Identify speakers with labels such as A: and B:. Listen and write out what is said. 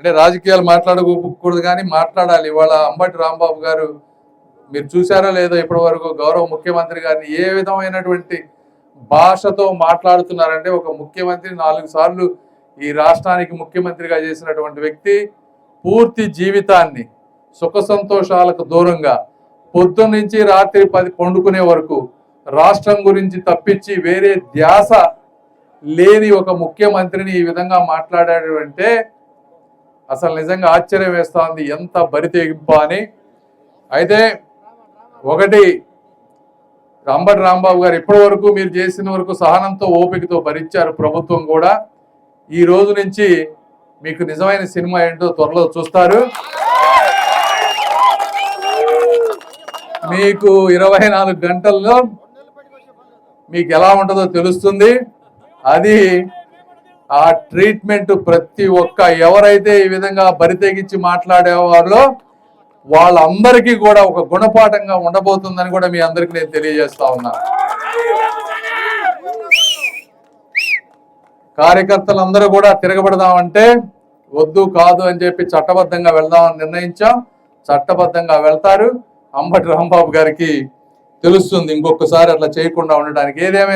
A: అంటే రాజకీయాలు మాట్లాడకూడదు కానీ మాట్లాడాలి. ఇవాళ అంబటి రాంబాబు గారు మీరు చూసారో లేదో ఇప్పటి వరకు గౌరవ ముఖ్యమంత్రి గారిని ఏ విధమైనటువంటి భాషతో మాట్లాడుతున్నారంటే ఒక ముఖ్యమంత్రి నాలుగు సార్లు ఈ రాష్ట్రానికి ముఖ్యమంత్రిగా చేసినటువంటి వ్యక్తి పూర్తి జీవితాన్ని సుఖ సంతోషాలకు దూరంగా పొద్దున్న నుంచి రాత్రి పది పండుకునే వరకు రాష్ట్రం గురించి తప్పించి వేరే ధ్యాస లేని ఒక ముఖ్యమంత్రిని ఈ విధంగా మాట్లాడాడు అంటే అసలు నిజంగా ఆశ్చర్యం వేస్తుంది ఎంత బరితెగింప అని. అయితే ఒకటి అంబటి రాంబాబు గారు ఇప్పటి వరకు మీరు చేసిన వరకు సహనంతో ఓపికతో భరించారు ప్రభుత్వం కూడా. ఈ రోజు నుంచి మీకు నిజమైన సినిమా ఏంటో త్వరలో చూస్తారు. మీకు ఇరవై నాలుగు గంటల్లో మీకు ఎలా ఉంటుందో తెలుస్తుంది. అది ఆ ట్రీట్మెంట్ ప్రతి ఒక్క ఎవరైతే ఈ విధంగా బరితెగించి మాట్లాడేవారో వాళ్ళందరికీ కూడా ఒక గుణపాఠంగా ఉండబోతుందని కూడా మీ అందరికీ నేను తెలియజేస్తా ఉన్నా. కార్యకర్తలందరూ కూడా తిరగబడదామంటే వద్దు కాదు అని చెప్పి చట్టబద్ధంగా వెళ్దామని నిర్ణయించాం. చట్టబద్ధంగా వెళ్తారు. అంబటి రాంబాబు గారికి తెలుస్తుంది ఇంకొకసారి అట్లా చేయకుండా ఉండడానికి ఏదేమైనా